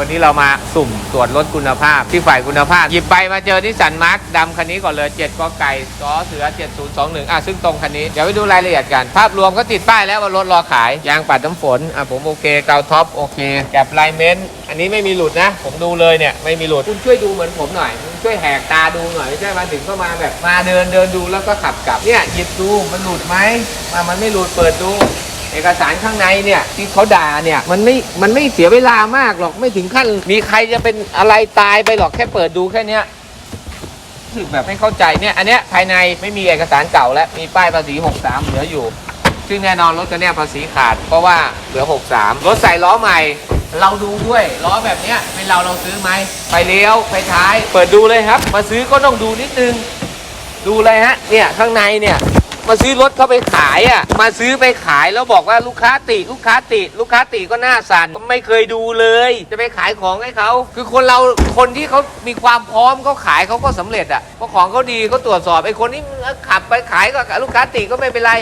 วันนี้เรามาสุ่มตรวจรถคุณภาพที่ฝ่ายคุณภาพ หยิบไปมาเจอที่สันมาร์กดำคันนี้ก่อนเลย 7กไก่สอเสือ 7021 อะ ซึ่งตรงคันนี้ เดี๋ยวไปดูรายละเอียดกัน ภาพรวมก็ติดป้ายแล้วว่ารถรอขาย ยางปัดน้ำฝน อะ ผมโอเคเกาท็อปโอเค แกบไลเมนต์อันนี้ไม่มีหลุดนะ ผมดูเลยเนี่ย ไม่มีหลุด คุณช่วยดูเหมือนผมหน่อยคุณช่วยแหกตาดูหน่อยไม่ใช่มาถึงก็มาแบบมาเดินเดินดูแล้วก็ขับกลับเนี่ยหยิบดูมันหลุดไหมอะมันไม่หลุดเปิดดู เอกสารข้างในเนี่ยที่เขาด่าเนี่ยมันไม่มันไม่เสียเวลามากหรอกไม่ถึงขั้น มีใครจะเป็นอะไรตายไปหรอกแค่เปิดดูแค่เนี้ยรู้สึกแบบไม่เข้าใจเนี่ยอันเนี้ยภายในไม่มีเอกสารเก่าและมีป้ายภาษี 63 เหลืออยู่ ซึ่งแน่นอนรถคันเนี้ยภาษีขาด เพราะว่าเหลือ 63 รถใส่ล้อใหม่ เราดูด้วยล้อแบบเนี้ยเป็นเราเราซื้อไหมไปเลี้ยวไปท้าย เปิดดูเลยครับ มาซื้อก็ต้องดูนิดนึง ดูเลยฮะเนี่ยข้างในเนี่ย มาซื้อรถเขาไปขายอะ มาซื้อไปขายแล้วบอกว่าลูกค้าติ ลูกค้าติ ลูกค้าติก็หน้าสั่นไม่เคยดูเลย จะไปขายของให้เขา คือคนเราคนที่เขามีความพร้อมเขาขายเขาก็สำเร็จอะเพราะของเขาดีเขาตรวจสอบไอ้คนที่ขับไปขายก็ลูกค้าติก็ไม่เป็นไร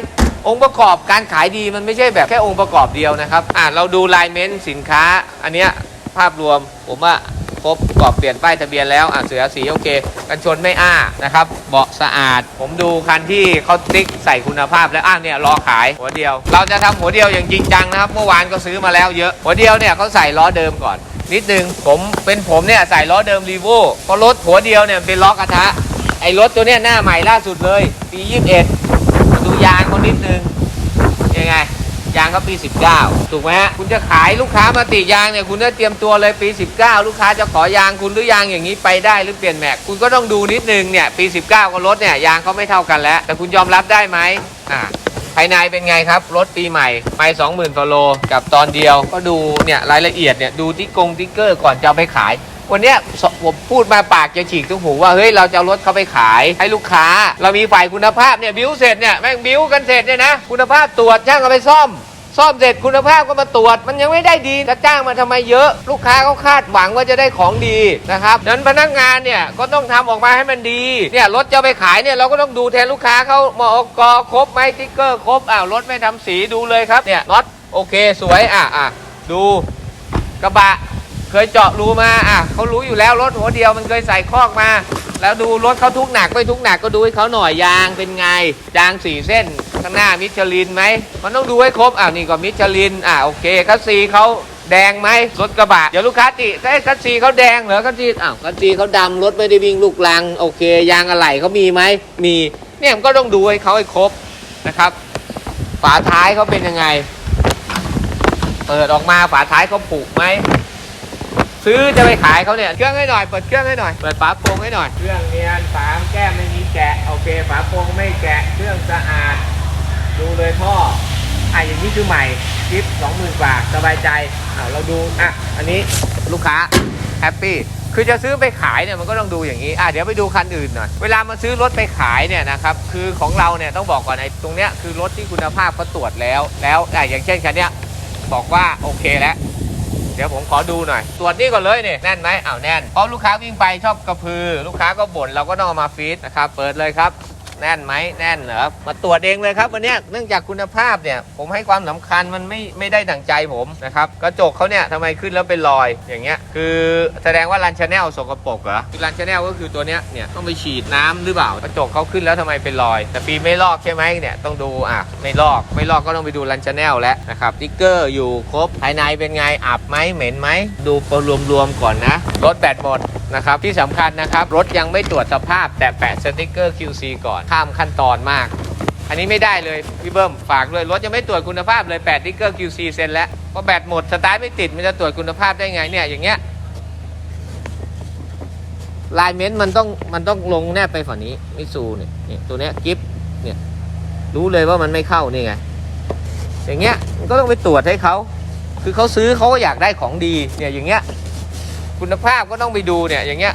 องค์ประกอบการขายดีมันไม่ใช่แบบแค่องค์ประกอบเดียวนะครับ อ่าเราดูลายเมนสินค้า อันเนี้ยภาพรวมผมว่า ครบประกอบเปลี่ยนป้ายทะเบียนแล้วอะเสือสีโอเค กันชนไม่อ้านะครับ เบาะสะอาด ผมดูคันที่เขาติ๊กใส่คุณภาพแล้วอ้าวเนี่ยรอขายหัวเดียว เราจะทำหัวเดียวอย่างจริงจังนะครับเมื่อวานก็ซื้อมาแล้วเยอะหัวเดียวเนี่ยเขาใส่ล้อเดิมก่อน นิดนึงผมเป็นผมเนี่ยใส่ล้อเดิมรีโวเพราะรถหัวเดียวเนี่ยเป็นล้อกระทะไอ้รถตัวเนี้ยหน้าใหม่ล่าสุดเลยปี 21ดูยางเขานิดนึงยังไง ยางก็ปี 19 ถูกไหมฮะ คุณจะขายลูกค้ามาติยางเนี่ย คุณก็เตรียมตัวเลยปี 19 ลูกค้าจะขอยางคุณหรือยางอย่างนี้ไปได้หรือเปลี่ยนแม็ก คุณก็ต้องดูนิดนึงเนี่ย ปี 19 กับรถเนี่ยยางเขาไม่เท่ากันแล้ว แต่คุณยอมรับได้ไหมอ่าภายในเป็นไงครับ รถปีใหม่ไม่20,000กว่าโลกับตอนเดียว ก็ดูเนี่ยรายละเอียดเนี่ยดูที่กงติ๊กเกอร์ก่อนจะไปขาย วันเนี้ยสผมพูดมาปากจะฉีกทุกหูว่าเฮ้ยเราจะเอารถเขาไปขายให้ลูกค้า เรามีฝ่ายคุณภาพเนี่ยบิ้วเสร็จเนี่ยแม่งบิ้วกันเสร็จเนี่ยนะคุณภาพตรวจช่างเอาไปซ่อมซ่อมเสร็จคุณภาพก็มาตรวจ มันยังไม่ได้ดีจะจ้างมาทำไมเยอะ ลูกค้าเขาคาดหวังว่าจะได้ของดีนะครับดังนั้นพนักงานเนี่ยก็ต้องทำออกมาให้มันดีเนี่ยรถจะไปขายเนี่ยเราก็ต้องดูแทนลูกค้าเขามอกอครบไหมติ๊กเกอร์ครบอ้าวรถไม่ทำสีดูเลยครับเนี่ยน็อตโอเคสวยอะอะดูกระบะ เคยเจาะรูมาอะเขารู้อยู่แล้วรถหัวเดียวมันเคยใส่คอกมา แล้วดูรถเขาทุกหนักไม่ทุกหนักก็ดูให้เขาหน่อยยางเป็นไงยางสี่เส้นข้างหน้ามิชลินไหมมันต้องดูให้ครบอะนี่ก็มิชลินอะโอเคคัสซีเขาแดงไหมรถกระบะเดี๋ยวลูกค้าติเอ้ยคัสซีเขาแดงเหรอคัสซีอ้าวคัสซีเขาดำรถไม่ได้วิ่งลูกลังโอเค ยางอะไหล่เขามีไหมมีเนี่ยมันก็ต้องดูให้เขาให้ครบนะครับ ฝาท้ายเขาเป็นยังไง เปิดออกมาฝาท้ายเขาผูกไหม ซื้อจะไปขายเขาเนี่ย เครื่องให้หน่อย เปิดเครื่องให้หน่อย เปิดฝาโปรงให้หน่อย เครื่องเนียนฝาแก้มไม่มีแกะ โอเค ฝาโปรงไม่แกะ เครื่องสะอาด ดูเลยท่อ อะอย่างนี้คือใหม่คลิปสองหมื่นกว่าสบายใจอะเราดู อะ อันนี้ลูกค้าแฮปปี้ คือจะซื้อไปขายเนี่ยมันก็ต้องดูอย่างนี้ อะเดี๋ยวไปดูคันอื่นหน่อย เวลามาซื้อรถไปขายเนี่ยนะครับ คือของเราเนี่ยต้องบอกก่อนไอ้ตรงเนี้ยคือรถที่คุณภาพเขาตรวจแล้ว แล้วอะอย่างเช่นคันเนี้ยบอกว่าโอเคแล้ว ดี๋ยวผมขอดูหน่อยตรวจนี่ก่อนเลยเนี่ยแน่นไหมอ้าวแน่นเพราะลูกค้าวิ่งไปชอบกระพือ ลูกค้าก็บ่นเราก็ต้องเอามาฟีดนะครับเปิดเลยครับ แน่นไหมแน่นเหรอมาตรวจเองเลยครับวันนี้เนื่องจากคุณภาพเนี่ยผมให้ความสำคัญมันไม่ไม่ได้ดั่งใจผมนะครับกระจกเขาเนี่ยทำไมขึ้นแล้วเป็นรอยอย่างเงี้ยคือแสดงว่ารันชาแนลสกปรกเหรอคือรันชาแนลก็คือตัวเนี้ยเนี่ยต้องไปฉีดน้ำหรือเปล่ากระจกเขาขึ้นแล้วทำไมเป็นรอย แต่ปีไม่ลอกใช่ไหมเนี่ยต้องดูอะไม่ลอกไม่ลอกก็ต้องไปดูรันชาแนลแล้วนะครับติ๊กเกอร์อยู่ครบภายในเป็นไงอับไหมเหม็นไหมดูรวมๆก่อนนะรถแบตหมด นะครับที่สำคัญนะครับ รถยังไม่ตรวจสภาพแต่แปะสติกเกอร์ QC ก่อนข้ามขั้นตอนมาก อันนี้ไม่ได้เลยพี่เบิ้มฝากเลยรถยังไม่ตรวจคุณภาพเลยแปะสติกเกอร์ QC เซ็นแล้วเพราะแบตหมดสตาร์ทไม่ติดมันจะตรวจคุณภาพได้ไงเนี่ยอย่างเงี้ยลายเม้นต์มันต้องมันต้องลงแนบไปฝั่งนี้มิซูเนี่ยนี่ตัวเนี้ยกิฟเนี่ยรู้เลยว่ามันไม่เข้านี่ไงอย่างเงี้ยก็ต้องไปตรวจให้เขาคือเขาซื้อเขาก็อยากได้ของดีเนี่ยอย่างเงี้ย คุณภาพก็ต้องไปดูเนี่ยอย่างเงี้ย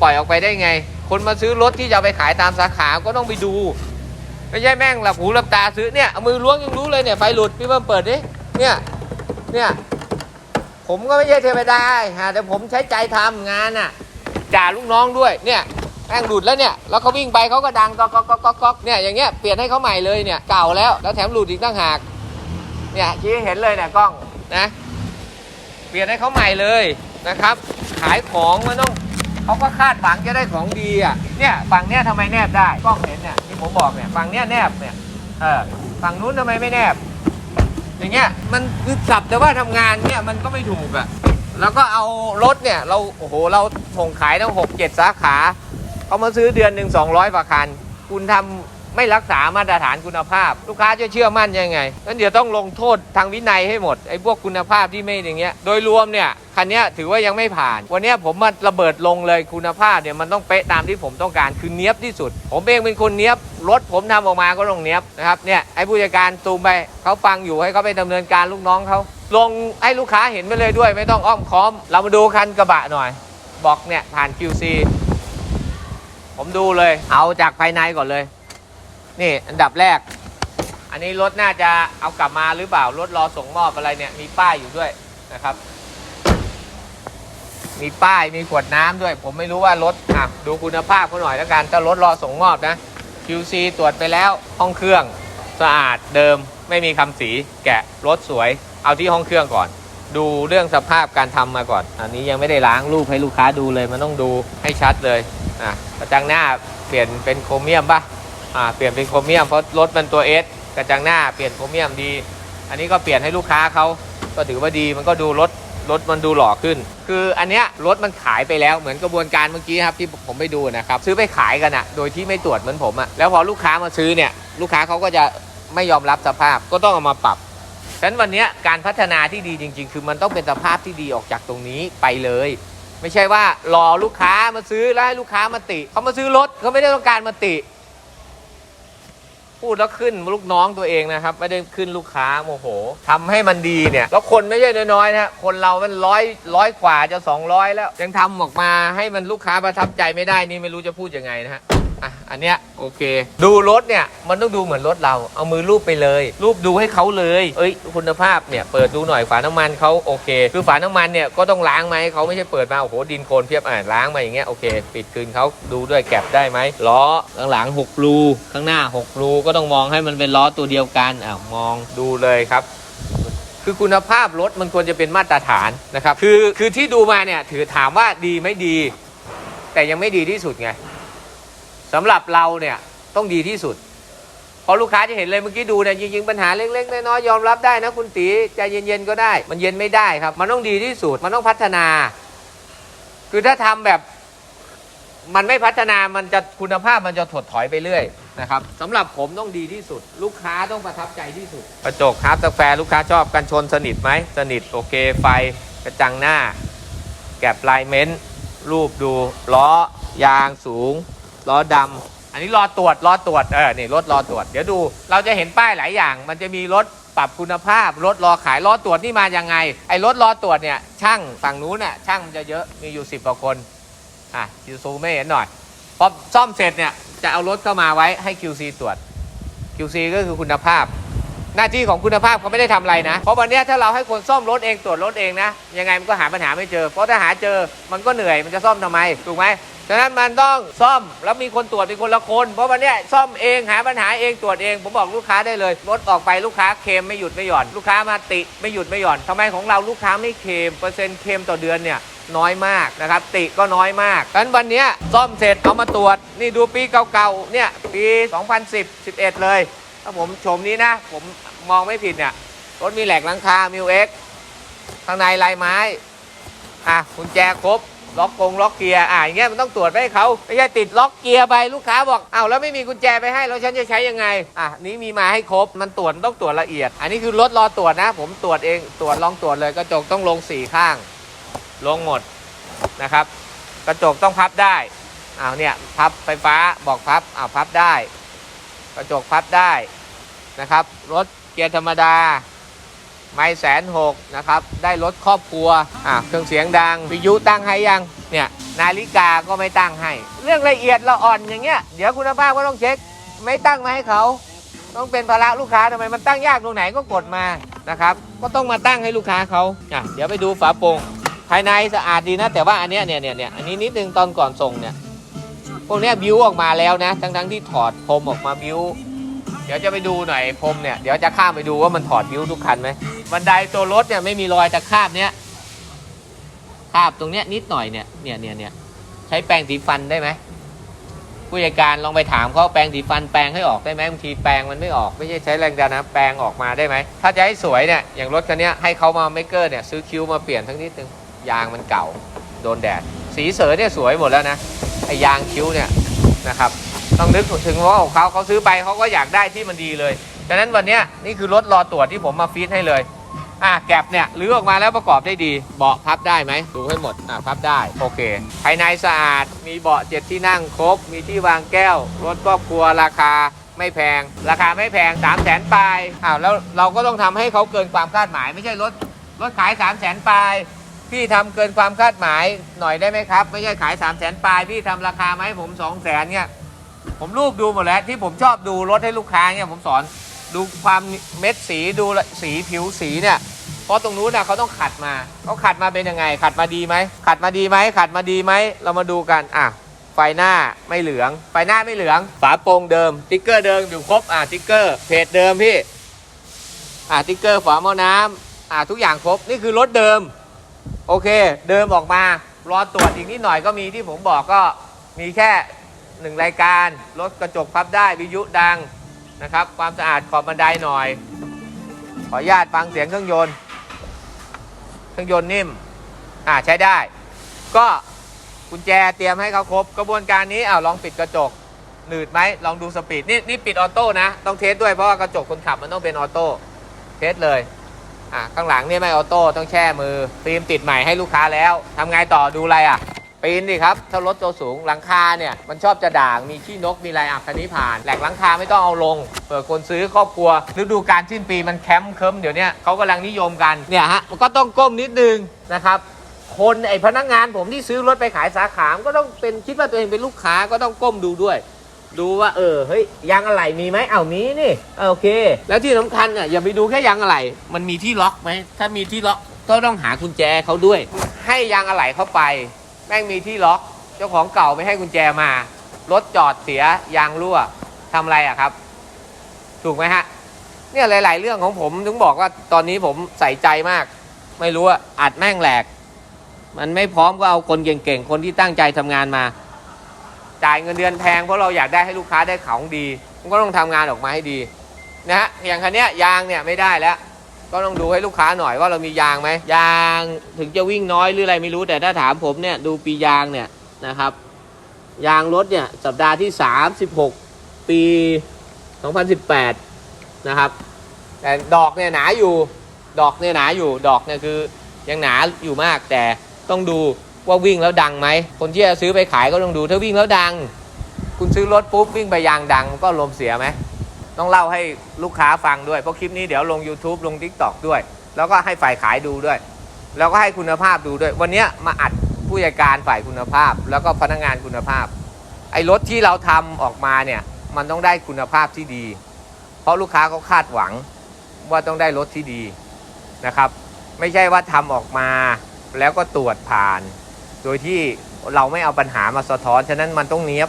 ปล่อยออกไปได้ไง คนมาซื้อรถที่จะไปขายตามสาขาก็ต้องไปดู ไม่ใช่แม่งหลับหูหลับตาซื้อเนี่ยเอามือล้วงยังรู้เลยเนี่ยไฟหลุดพี่เบิ้มเปิดดิเนี่ยเนี่ยผมก็ไม่ใช่เทวดาฮะแต่ผมใช้ใจทำงานน่ะจ่าลูกน้องด้วยเนี่ยแม่งหลุดแล้วเนี่ยแล้วเขาวิ่งไปเขาก็ดังก๊อกก๊อกก๊อกก๊อกเนี่ยอย่างเงี้ยเปลี่ยนให้เขาใหม่เลยเนี่ยเก่าแล้วแล้วแถมหลุดอีกตั้งหากเนี่ยชี้ให้เห็นเลยเนี่ยกล้องนะเปลี่ยนให้เขาใหม่เลย นะครับ ขายของมันต้องเขาก็คาดหวังจะได้ของดีอะเนี่ยฝั่งเนี้ยทำไมแนบได้กล้องเห็นเนี่ยที่ผมบอกเนี่ยฝั่งเนี้ยแนบเนี่ยเออฝั่งนู้นทำไมไม่แนบ อย่างเงี้ยมันคือสับแต่ว่าทำงานเนี่ยมันก็ไม่ถูกอะแล้วก็เอารถเนี่ยเราโอ้โหเราส่งขายตั้งหกเจ็ดสาขาเขามาซื้อเดือนหนึ่งสองร้อยกว่าคัน คุณทำไม่รักษามาตรฐานคุณภาพ ลูกค้าจะเชื่อมั่นยังไงงั้นเดี๋ยวต้องลงโทษทางวินัยให้หมดไอ้พวกคุณภาพที่ไม่อย่างเงี้ยโดยรวมเนี่ย คันนี้ถือว่ายังไม่ผ่าน วันนี้ผมมาระเบิดลงเลยคุณภาพเนี่ยมันต้องเป๊ะตามที่ผมต้องการคือเนี้ยบที่สุด ผมเองเป็นคนเนี้ยบรถผมทำออกมาก็ต้องเนี้ยบนะครับเนี่ยไอ้ผู้จัดการตูมไปเขาฟังอยู่ให้เขาไปดำเนินการลูกน้องเขาลงให้ลูกค้าเห็นไปเลยด้วย ไม่ต้องอ้อมค้อม เรามาดูคันกระบะหน่อย บอกเนี่ยผ่าน QC ผมดูเลย เอาจากภายในก่อนเลย นี่อันดับแรก อันนี้รถน่าจะเอากลับมาหรือเปล่ารถรอส่งมอบอะไรเนี่ยมีป้ายอยู่ด้วยนะครับ มีป้ายมีขวดน้ำด้วย ผมไม่รู้ว่ารถอะดูคุณภาพเขาหน่อยแล้วกันถ้ารถรอส่งมอบนะ QC ตรวจไปแล้วห้องเครื่องสะอาดเดิมไม่มีคำสีแกะรถสวย เอาที่ห้องเครื่องก่อน ดูเรื่องสภาพการทำมาก่อน อันนี้ยังไม่ได้ล้างรูปให้ลูกค้าดูเลยมันต้องดูให้ชัดเลยอะกระจังหน้าเปลี่ยนเป็นโครเมียมปะอ่าเปลี่ยนเป็นโครเมียมเพราะรถมันตัวเอสกระจังหน้าเปลี่ยนโครเมียมดี อันนี้ก็เปลี่ยนให้ลูกค้าเขาก็ถือว่าดีมันก็ดูรถ รถมันดูหล่อขึ้น คืออันเนี้ยรถมันขายไปแล้วเหมือนกระบวนการเมื่อกี้ครับที่ผมไปดูนะครับซื้อไปขายกันอะโดยที่ไม่ตรวจเหมือนผมอะแล้วพอลูกค้ามาซื้อเนี่ยลูกค้าเขาก็จะไม่ยอมรับสภาพก็ต้องเอามาปรับฉะนั้นวันเนี้ยการพัฒนาที่ดีจริง ๆ คือมันต้องเป็นสภาพที่ดีออกจากตรงนี้ไปเลย ไม่ใช่ว่ารอลูกค้ามาซื้อแล้วให้ลูกค้ามาติเขามาซื้อรถเขาไม่ได้ต้องการมาติ พูดแล้วขึ้นลูกน้องตัวเองนะครับไม่ได้ขึ้นลูกค้าโมโหทำให้มันดีเนี่ยแล้วคนไม่ใช่น้อยๆนะฮะคนเรามันร้อยร้อยกว่าจะ 200 แล้ว ยังทำออกมาให้มันลูกค้าประทับใจไม่ได้นี่ไม่รู้จะพูดยังไงนะฮะ อะอันเนี้ยโอเค ดูรถเนี่ยมันต้องดูเหมือนรถเราเอามือรูปไปเลยรูปดูให้เขาเลยเอ้ยคุณภาพเนี่ยเปิดดูหน่อยฝาน้ำมันเขาโอเค คือฝาน้ำมันเนี่ยก็ต้องล้างไหมเขาไม่ใช่เปิดมาโอ้โหดินโคลนเพียบอ่าล้างมาอย่างเงี้ยโอเคปิดคืนเขาดูด้วยแก็บได้ไหมล้อข้างหลังหกรูข้างหน้าหกรูก็ต้องมองให้มันเป็นล้อตัวเดียวกันอ่ามองดูเลยครับคือคุณภาพรถมันควรจะเป็นมาตรฐานนะครับ คือคือที่ดูมาเนี่ยถือถามว่าดีไม่ดี แต่ยังไม่ดีที่สุดไง สำหรับเราเนี่ยต้องดีที่สุดพอลูกค้าจะเห็นเลยเมื่อกี้ดูเนี่ยจริงๆปัญหาเล็กๆน้อยๆยอมรับได้นะคุณตีใจเย็นๆก็ได้ มันเย็นไม่ได้ครับ มันต้องดีที่สุดมันต้องพัฒนา คือถ้าทำแบบ มันไม่พัฒนามันจะคุณภาพมันจะถดถอยไปเรื่อยนะครับสำหรับผมต้องดีที่สุด ลูกค้าต้องประทับใจที่สุด กระจกฮาร์ดแฟร์ลูกค้าชอบกันชนสนิทไหมสนิทโอเคไฟกระจังหน้า แกะลายเม้นรูปดูล้อยางสูง ล้อดำอันนี้รอตรวจรอตรวจเออนี่รถรอตรวจเดี๋ยวดู เราจะเห็นป้ายหลายอย่าง มันจะมีรถปรับคุณภาพ รถรอขายรอตรวจนี่มายังไง ไอ้รถรอตรวจเนี่ยช่างฝั่งนู้นน่ะช่างมันจะเยอะมีอยู่สิบกว่าคนอะยูซูไม่เห็นหน่อยพอซ่อมเสร็จเนี่ยจะเอารถเข้ามาไว้ให้ QC ตรวจ QC ก็คือคุณภาพ หน้าที่ของคุณภาพเขาไม่ได้ทำอะไรนะ เพราะวันนี้ถ้าเราให้คนซ่อมรถเองตรวจรถเองนะยังไงมันก็หาปัญหาไม่เจอ เพราะถ้าหาเจอมันก็เหนื่อยมันจะซ่อมทำไมถูกไหม ฉะนั้นมันต้องซ่อมแล้วมีคนตรวจเป็นคนละคน เพราะวันเนี้ยซ่อมเองหาปัญหาเองตรวจเอง ผมบอกลูกค้าได้เลยรถออกไปลูกค้าเคลมไม่หยุดไม่หย่อน ลูกค้ามาติไม่หยุดไม่หย่อนทำไมของเราลูกค้าไม่เคลมเปอร์เซ็นต์เคลมต่อเดือนเนี่ยน้อยมากนะครับ ติก็น้อยมากดังนั้นวันเนี้ยซ่อมเสร็จเอามาตรวจ นี่ดูปีเก่าๆเนี่ยปี 2010 11 เลย ถ้าผมชมนี้นะ ผมมองไม่ผิดเนี่ยรถมีแหลกหลังคามิวเอ็กข้างในลายไม้อะกุญแจครบ ล็อกกงล็อกเกียร์อะอย่างเงี้ยมันต้องตรวจไปให้เขาไม่ใช่ติดล็อกเกียร์ไปลูกค้าบอกอ้าวแล้วไม่มีกุญแจไปให้แล้วฉันจะใช้ยังไงอะนี้มีมาให้ครบมันตรวจต้องตรวจละเอียด อันนี้คือรถรอตรวจนะ ผมตรวจเองตรวจลองตรวจเลยกระจกต้องลงสี่ข้าง ลงหมดนะครับ กระจกต้องพับได้อ้าวเนี่ยพับไฟฟ้าบอกพับอ้าวพับได้ กระจกพับได้นะครับรถเกียร์ธรรมดา ไม่แสนหกนะครับ ได้รถครอบครัวอะเครื่องเสียงดังวิทยุตั้งให้ยังเนี่ยนาฬิกาก็ไม่ตั้งให้ เรื่องละเอียดละอ่อนอย่างเงี้ยเดี๋ยวคุณภาพก็ต้องเช็ค ไม่ตั้งมาให้เขา ต้องเป็นภาระลูกค้าทำไมมันตั้งยากตรงไหนก็กดมานะครับก็ต้องมาตั้งให้ลูกค้าเขาอะเดี๋ยวไปดูฝาโปร่งภายในสะอาดดีนะ แต่ว่าอันเนี้ยเนี่ยเนี่ยเนี่ยอันนี้นิดนึงตอนก่อนส่งเนี่ยพวกเนี้ยบิวออกมาแล้วนะ ทั้งทั้งที่ถอดพรมออกมาบิว เดี๋ยวจะไปดูหน่อยพรมเนี่ยเดี๋ยวจะข้ามไปดูว่ามันถอดบิ้วทุกคันไหมบันไดตัวรถเนี่ยไม่มีรอยแตะคราบเนี้ยคราบตรงเนี้ยนิดหน่อยเนี่ยเนี่ยเนี่ยเนี่ยใช้แปรงสีฟันได้ไหมผู้จัดการลองไปถามเขาแปรงสีฟันแปรงให้ออกได้ไหมบางทีแปรงมันไม่ออกไม่ใช่ใช้แรงดันนะแปรงออกมาได้ไหมถ้าจะให้สวยเนี่ยอย่างรถคันนี้ให้เขามาเมกเกอร์เนี่ยซื้อคิ้วมาเปลี่ยนทั้งนิดนึงยางมันเก่า โดนแดด สีเสือเนี่ยสวยหมดแล้วนะไอ้ยางคิ้วเนี่ยนะครับ ต้องนึกถึงว่าของเขาเขาซื้อไปเขาก็อยากได้ที่มันดีเลยฉะนั้นวันนี้นี่คือรถรอตรวจที่ผมมาฟีดให้เลยอะแก็บเนี่ยรื้อออกมาแล้วประกอบได้ดี เบาะพับได้ไหมดูให้หมดอะพับได้โอเค ภายในสะอาดมีเบาะเจ็ดที่นั่งครบ มีที่วางแก้ว รถครอบครัวราคาไม่แพง ราคาไม่แพง3 0 0แสนปลายอ้าวแล้วเราก็ต้องทำให้เขาเกินความคาดหมาย ไม่ใช่รถรถขาย3 0 0แสนปลายพี่ทำเกินความคาดหมายหน่อยได้ไหมครับ ไม่ใช่ขาย3 0 0แสนปลายพี่ทำราคาไหมผม2 0 0แสนเนี่ย ผมรูปดูหมดแล้วที่ผมชอบดูรถให้ลูกค้าเนี่ยผมสอนดูความเม็ดสีดูสีผิวสีเนี่ยเพราะตรงนู้นนะเขาต้องขัดมาเขาขัดมาเป็นยังไง ขัดมาดีไหมขัดมาดีไหมขัดมาดีไหมเรามาดูกันอะไฟหน้าไม่เหลือง ไฟหน้าไม่เหลือง ฝาโปร่งเดิมติ๊กเกอร์เดิมอยู่ครบอะติ๊กเกอร์เพจเดิมพี่อะติ๊กเกอร์ฝาหม้อน้ำอะทุกอย่างครบนี่คือรถเดิม โอเค เดิมออกมารอตรวจอีกนิดหน่อยก็มีที่ผมบอกก็มีแค่ หนึ่งรายการ รถกระจกพับได้วิทยุดังนะครับ ความสะอาดขอบบันไดหน่อย ขออนุญาตฟังเสียงเครื่องยนต์ เครื่องยนต์นิ่ม อ่าใช้ได้ ก็กุญแจเตรียมให้เขาครบ กระบวนการนี้อ้าวลองปิดกระจก หนืดไหมลองดูสปีดนี่นี่ปิดออโต้นะ ต้องเทสด้วยเพราะว่ากระจกคนขับมันต้องเป็นออโต้เทสเลยอ่าข้างหลังนี่ไม่ออโต้ต้องแช่มือฟิล์มติดใหม่ให้ลูกค้าแล้วทำไงต่อดูอะไรอะ ปีนดิครับถ้ารถตัวสูงหลังคาเนี่ยมันชอบจะด่างมีขี้นกมีอะไรอะคันนี้ผ่านแหลกหลังคาไม่ต้องเอาลงเปิดคนซื้อครอบครัวฤดูการสิ้นปีมันแคมป์เคิมเดี๋ยวนี้เขากำลังนิยมกันเนี่ยฮะมันก็ต้องก้มนิดนึงนะครับคนไอพนักงานผมที่ซื้อรถไปขายสาขามก็ต้องเป็นคิดว่าตัวเองเป็นลูกค้าก็ต้องก้มดูด้วย ดูว่าเออเฮ้ยยางอะไหล่มีไหมเอามีนี่โอเค แล้วที่สำคัญอะอย่าไปดูแค่ยางอะไหล่มันมีที่ล็อกไหมถ้ามีที่ล็อกก็ต้องหากุญแจเขาด้วย ให้ยางอะไหล่เข้าไป แม่งมีที่ล็อก เจ้าของเก่าไม่ให้กุญแจมา รถจอดเสียยางรั่วทำอะไรอะครับ ถูกไหมฮะ เนี่ยหลาย ๆ เรื่องของผมถึงบอกว่าตอนนี้ผมใส่ใจมาก ไม่รู้ว่าอัดแม่งแหลก มันไม่พร้อมก็เอาคนเก่งๆ คนที่ตั้งใจทำงานมา จ่ายเงินเดือนแพงเพราะเราอยากได้ให้ลูกค้าได้ของดี มันก็ต้องทำงานออกมาให้ดีนะฮะอย่างคันเนี้ยยางเนี่ยไม่ได้แล้ว ก็ต้องดูให้ลูกค้าหน่อยว่าเรามียางไหมยางถึงจะวิ่งน้อยหรืออะไรไม่รู้แต่ถ้าถามผมเนี่ยดูปียางเนี่ยนะครับ ยางรถเนี่ยสัปดาห์ที่ 36 ปี 2018 นะครับ แต่ดอกเนี่ยหนาอยู่ดอกเนี่ยหนาอยู่ดอกเนี่ยคือยังหนาอยู่มากแต่ต้องดูว่าวิ่งแล้วดังไหมคนที่จะซื้อไปขายก็ต้องดูถ้าวิ่งแล้วดัง คุณซื้อรถปุ๊บวิ่งไปยางดังก็ลมเสียไหม ต้องเล่าให้ลูกค้าฟังด้วย เพราะคลิปนี้เดี๋ยวลง YouTube ลง TikTok ด้วย แล้วก็ให้ฝ่ายขายดูด้วย แล้วก็ให้คุณภาพดูด้วย วันนี้มาอัดผู้จัดการฝ่ายคุณภาพ แล้วก็พนักงานคุณภาพ ไอ้รถที่เราทำออกมาเนี่ย มันต้องได้คุณภาพที่ดี เพราะลูกค้าเขาคาดหวังว่าต้องได้รถที่ดีนะครับ ไม่ใช่ว่าทำออกมา แล้วก็ตรวจผ่าน โดยที่เราไม่เอาปัญหามาสะท้อน ฉะนั้นมันต้องเนี้ยบ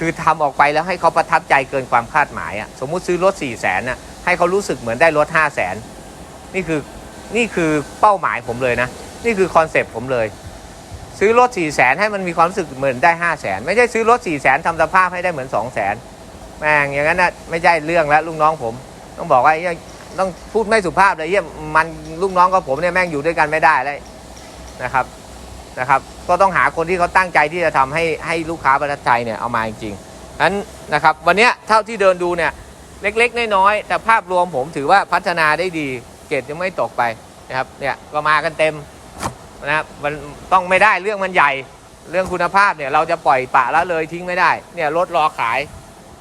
คือทำออกไปแล้วให้เขาประทับใจเกินความคาดหมายอะสมมุติซื้อรถ4ี่แสนน่ะให้เขารู้สึกเหมือนได้รถ5 0 0แสนนี่คือนี่คือเป้าหมายผมเลยนะ นี่คือคอนเซปต์ผมเลย ซื้อรถ4ี่แสนให้มันมีความรู้สึกเหมือนได้5 0 0แสนไม่ใช่ซื้อรถ4ี่แสนทำสภาพให้ได้เหมือน2 0 0แสนแม่งอย่างนั้นนะไม่ใช่เรื่องแล้วลูกน้องผม ต้องบอกว่าต้องพูดไม่สุภาพเลยเยี่ยมันลูกน้องกับผมเนี่ยแม่งอยู่ด้วยกันไม่ได้เลยนะครับ นะครับก็ต้องหาคนที่เขาตั้งใจที่จะทำให้ให้ลูกค้าประทับใจเนี่ยเอามาจริงๆนั้นนะครับวันนี้เท่าที่เดินดูเนี่ยเล็กๆน้อยๆแต่ภาพรวมผมถือว่าพัฒนาได้ดีเกรดยังไม่ตกไปนะครับเนี่ยก็มากันเต็มนะครับมันต้องไม่ได้เรื่องมันใหญ่เรื่องคุณภาพเนี่ยเราจะปล่อยปละละเลยทิ้งไม่ได้เนี่ยรถรอขาย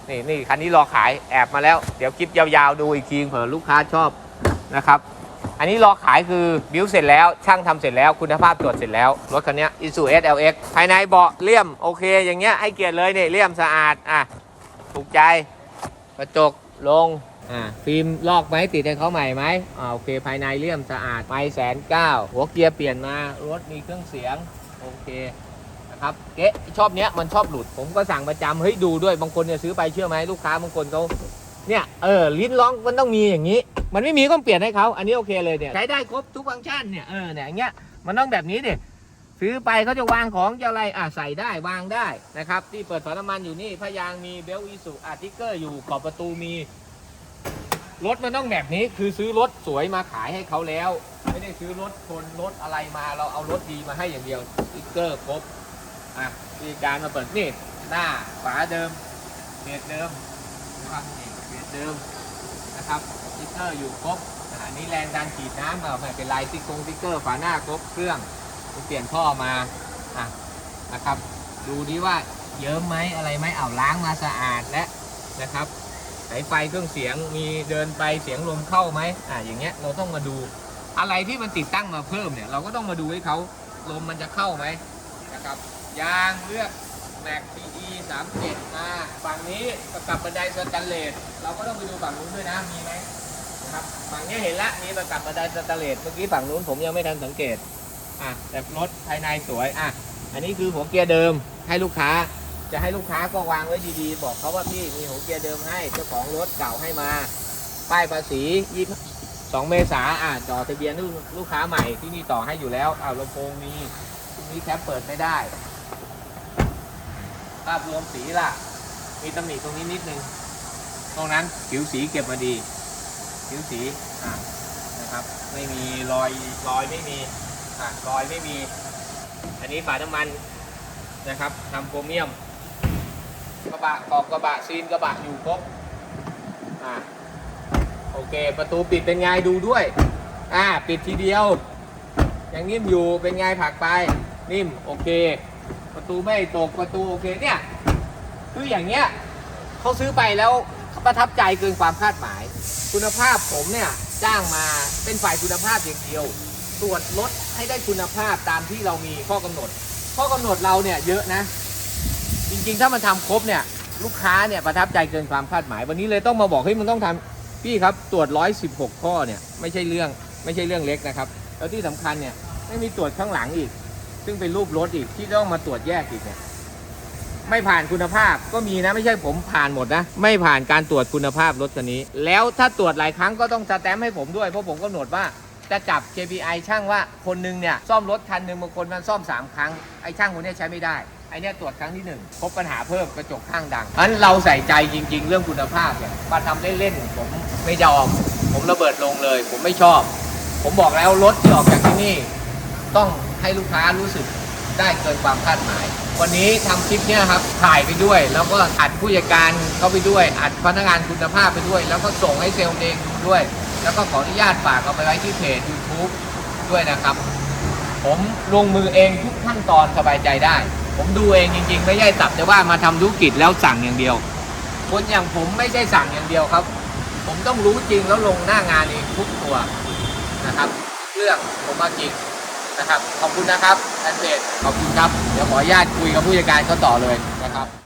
นี่นี่คันนี้รอขายแอบมาแล้ว เดี๋ยวคลิปยาวๆดูอีกทีเผื่อลูกค้าชอบนะครับ อันนี้รอขายคือบิวเสร็จแล้ว ช่างทำเสร็จแล้วคุณภาพตรวจเสร็จแล้ว รถคันนี้ Isuzu SLX ภายในเบาะเลี่ยมโอเค อย่างเงี้ยให้เกียรติเลยเนี่ยเลี่ยมสะอาดอะถูกใจกระจกลงอ่าฟิล์มลอกไหมติดให้เขาใหม่ไหมอ่าโอเคภายในเลี่ยมสะอาดไม่แสนเก้าหัวเกียร์เปลี่ยนมารถมีเครื่องเสียงโอเคนะครับเก๊ะชอบเนี้ยมันชอบหลุด ผมก็สั่งประจำเฮ้ยดูด้วยบางคนเนี่ยซื้อไปเชื่อไหมลูกค้าบางคนเขา เนี่ยเออลิ้นร้องมันต้องมีอย่างนี้ มันไม่มีก็เปลี่ยนให้เขาอันนี้โอเคเลยเนี่ยใช้ได้ครบทุกฟังก์ชันเนี่ยเออเนี่ยอย่างเงี้ยมันต้องแบบนี้ดิซื้อไปเขาจะวางของจะอะไรอะใส่ได้วางได้นะครับที่เปิดฝาน้ำมันอยู่นี่พยางมีเบลอีสุอาร์ติเกอร์อยู่ขอบประตูมีรถมันต้องแบบนี้คือซื้อรถสวยมาขายให้เขาแล้ว ไม่ได้ซื้อรถคนรถอะไรมาเราเอารถดีมาให้อย่างเดียวสติ๊กเกอร์ครบอะมีการมาเปิดนี่หน้าฝาเดิมเบรเดิมนะครับ เดิมนะครับสติ๊กเกอร์อยู่ครบอันนี้แรงดันฉีดน้ำเอาไม่เป็นไรติ๊กกงติ๊กเกอร์ฝาหน้าครบเครื่องเปลี่ยนท่อมาอะนะครับ ดูดีว่าเยิ้มไหมอะไรไหมเอาล้างมาสะอาดและนะครับสายไฟเครื่องเสียงมีเดินไปเสียงลมเข้าไหมอ่าอย่างเงี้ยเราต้องมาดูอะไรที่มันติดตั้งมาเพิ่มเนี่ย เราก็ต้องมาดูให้เขาลมมันจะเข้าไหมนะครับยางเลือก แม็กซีอีสามเจ็ดมาฝั่งนี้ประกับบันไดสแตนเลสเราก็ต้องไปดูฝั่งนู้นด้วยนะมีไหมครับฝั่งนี้เห็นละมีประกับบันไดสแตนเลสเมื่อกี้ฝั่งนู้นผมยังไม่ทันสังเกตอะแต่รถภายในสวยอะอันนี้คือหัวเกียร์เดิมให้ลูกค้า จะให้ลูกค้าก็วางไว้ดีๆ บอกเขาว่าพี่มีหัวเกียร์เดิมให้เจ้าของรถเก่าให้มาป้ายภาษียี่สองเมษาอ่าจอทะเบียนลูกค้าใหม่ที่นี่ต่อให้อยู่แล้วอ้าวลำโพงมีตรงนี้แคปเปิดไม่ได้ ภาพรวมสีล่ะ มีตำหนิตรงนี้นิดนึง ตรงนั้นผิวสีเก็บมาดี ผิวสีอ่านะครับ ไม่มีรอยรอยไม่มีอ่ารอยไม่มี อันนี้ฝาน้ำมันนะครับทำโครเมียม กระบะขอบกระบะซีนกระบะอยู่ครบอ่าโอเค ประตูปิดเป็นไงดูด้วย อ่า ปิดทีเดียว ยังนิ่มอยู่เป็นไงผักไป นิ่ม โอเค ประตูไม่ตกประตูโอเคเนี่ยคืออย่างเงี้ยเขาซื้อไปแล้วประทับใจเกินความคาดหมาย คุณภาพผมเนี่ยจ้างมาเป็นฝ่ายคุณภาพอย่างเดียว ตรวจรถให้ได้คุณภาพตามที่เรามีข้อกำหนด ข้อกำหนดเราเนี่ยเยอะนะ จริงๆ ถ้ามันทำครบเนี่ยลูกค้าเนี่ยประทับใจเกินความคาดหมาย วันนี้เลยต้องมาบอกให้ยมันต้องทำพี่ครับตรวจ 116 ข้อเนี่ยไม่ใช่เรื่องไม่ใช่เรื่องเล็กนะครับ แล้วที่สำคัญเนี่ยไม่มีตรวจข้างหลังอีก ซึ่งเป็นรูปรถอีกที่ต้องมาตรวจแยกอีกเนี่ยไม่ผ่านคุณภาพก็มีนะไม่ใช่ผมผ่านหมดนะ ไม่ผ่านการตรวจคุณภาพรถคันนี้ แล้วถ้าตรวจหลายครั้งก็ต้องสแตมป์ให้ผมด้วยเพราะผมกำหนดว่าจะจับ KPI ช่างว่าคนหนึงเนี่ยซ่อมรถคันหนึ่งบางคนมันซ่อม 3 ครั้งไอ้ช่างคนนี้ใช้ไม่ได้ไอ้เนี่ยตรวจครั้งที่ 1 พบปัญหาเพิ่มกระจกข้างดังเพราะฉะนั้นเราใส่ใจจริง ๆ เรื่องคุณภาพเนี่ยมาทำเล่นๆผมไม่ยอม ผมระเบิดลงเลย ผมไม่ชอบ ผมบอกแล้วรถที่ออกจากที่นี่ ต้องให้ลูกค้ารู้สึกได้เกินความคาดหมาย วันนี้ทำคลิปเนี่ยครับถ่ายไปด้วย แล้วก็อัดผู้จัดการเข้าไปด้วย อัดพนักงานคุณภาพไปด้วย แล้วก็ส่งให้เซลล์เองดูด้วย แล้วก็ขออนุญาตฝากเอาไปไว้ที่เพจ YouTube ด้วยนะครับ ผมลงมือเองทุกขั้นตอนสบายใจได้ ผมดูเองจริง ๆ ไม่ใช่สับแต่ว่ามาทำธุรกิจแล้วสั่งอย่างเดียว คนอย่างผมไม่ใช่สั่งอย่างเดียวครับ ผมต้องรู้จริงแล้วลงหน้างานเองทุกตัวนะครับ เรื่องผมมาจริง นะครับ ขอบคุณนะครับแอนเดขอบคุณครับ เดี๋ยวขออนุญาตคุยกับผู้จัดการเขาต่อเลยนะครับ